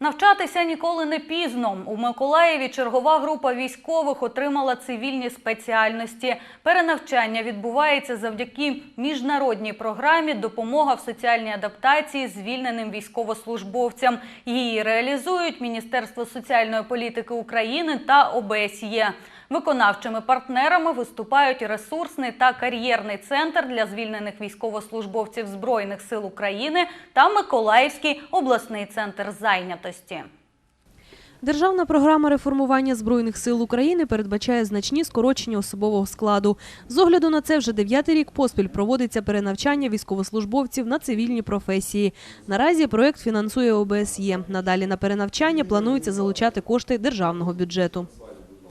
Навчатися ніколи не пізно. У Миколаєві чергова група військових отримала цивільні спеціальності. Перенавчання відбувається завдяки міжнародній програмі Допомога в соціальній адаптації звільненим військовослужбовцям. Її реалізують Міністерство соціальної політики України та ОБСЄ. Виконавчими партнерами виступають ресурсний та кар'єрний центр для звільнених військовослужбовців Збройних сил України та Миколаївський обласний центр зайнятості. Державна програма реформування збройних сил України передбачає значні скорочення особового складу. З огляду на це вже дев'ятий рік поспіль проводиться перенавчання військовослужбовців на цивільні професії. Наразі проект фінансує ОБСЄ. Надалі на перенавчання планується залучати кошти державного бюджету.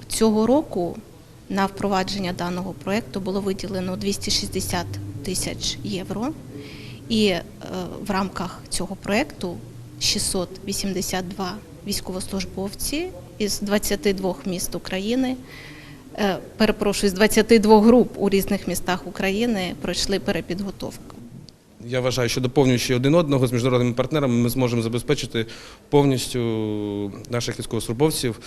Цього року на впровадження даного проєкту було виділено 260 тисяч євро. І е, в рамках цього проєкту 682 військовослужбовці із 22 міст України, е, перепрошую, з 22 груп у різних містах України пройшли перепідготовку. Я вважаю, що доповнюючи один одного з міжнародними партнерами, ми зможемо забезпечити повністю наших військовослужбовців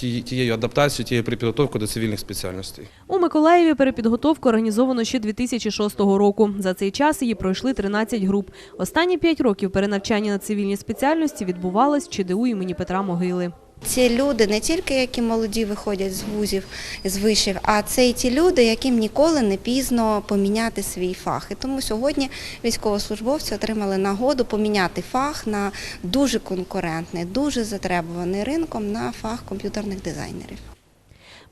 тією адаптацією, тією припідготовкою до цивільних спеціальностей. У Миколаєві перепідготовку організовано ще 2006 року. За цей час її пройшли 13 груп. Останні 5 років перенавчання на цивільні спеціальності відбувалось в ЧДУ імені Петра Могили. Це люди не тільки які молоді виходять з вузів, з вишів, а це і ті люди, яким ніколи не пізно поміняти свій фах. І тому сьогодні військовослужбовці отримали нагоду поміняти фах на дуже конкурентний, дуже затребуваний ринком на фах комп'ютерних дизайнерів.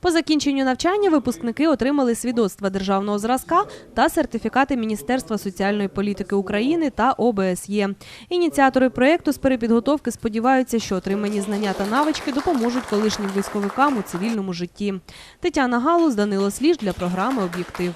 По закінченню навчання випускники отримали свідоцтва державного зразка та сертифікати Міністерства соціальної політики України та ОБСЄ. Ініціатори проєкту з перепідготовки сподіваються, що отримані знання та навички допоможуть колишнім військовикам у цивільному житті. Тетяна Галус, Данило Сліж для програми Об'єктив.